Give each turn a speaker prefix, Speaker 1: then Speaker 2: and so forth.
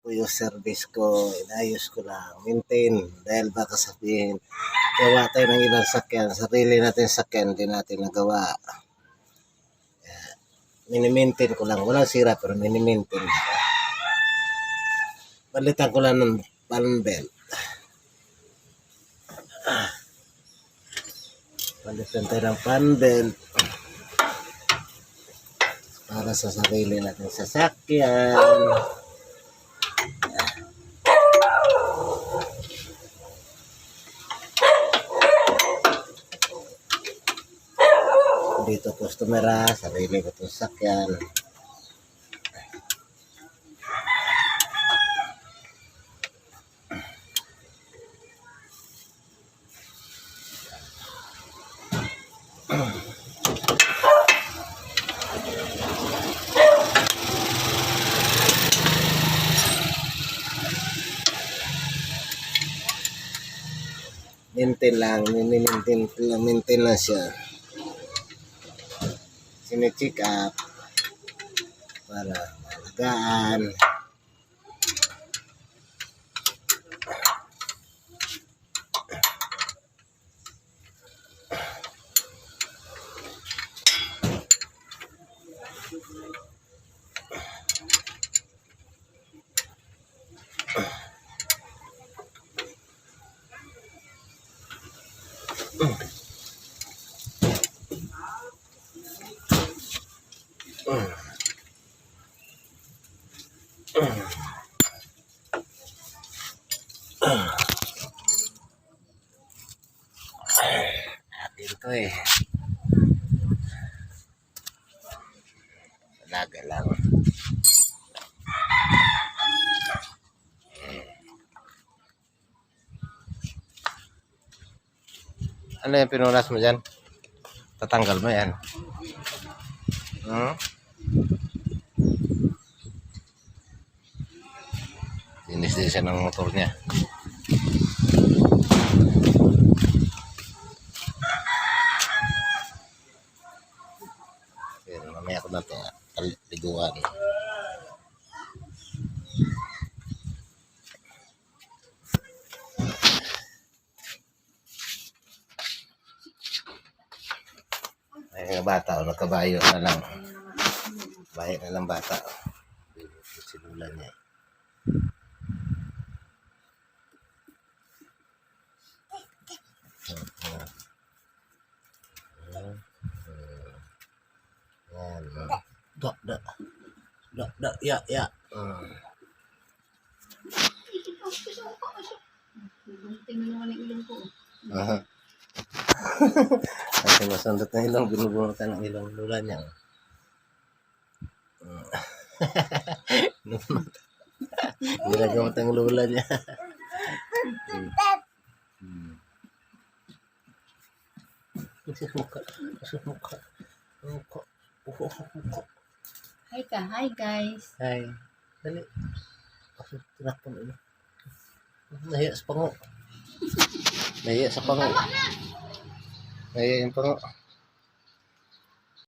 Speaker 1: ko yung service ko, inayos ko lang, maintain. Dahil baka sabihin, gawa tayo ng ibang sakyan, sarili natin sakyan, hindi natin nagawa. Kaya, minimaintain ko lang. Walang sira, pero minimaintain ko. Balitan ko lang ng panbelt. Balitan tayo ng panbelt para sa sarili natin sasakyan. Dito customer ah, sarili ko itong sasakyan. Maintain lang, maintain lang, maintain lang siya. Sine-check up para malagaan. Atin to eh. Talaga lang. Ano yung pinunas mo dyan? Tatanggal mo yan. Hmm? Linis din siya ng motor niya. Pero mamaya ko na ito liguan. Ay, mga bata, o nagkabayo na lang. Bayo na lang bata. Sinulan niya. Yan. Da, da. Da, da, ya, ya. Hmm.
Speaker 2: Tingnan naman ang ilong ko.
Speaker 1: Aha. Kasi masundot ng ilong, binubunutan ng ilong lula niya. Ginagamot ang lula niya.
Speaker 2: Hi ka, hi guys.
Speaker 1: Ay, dali. Kasi tinakpan ilo. Nahiya sa pango. Nahiya sa pango. Nahiya yung pango.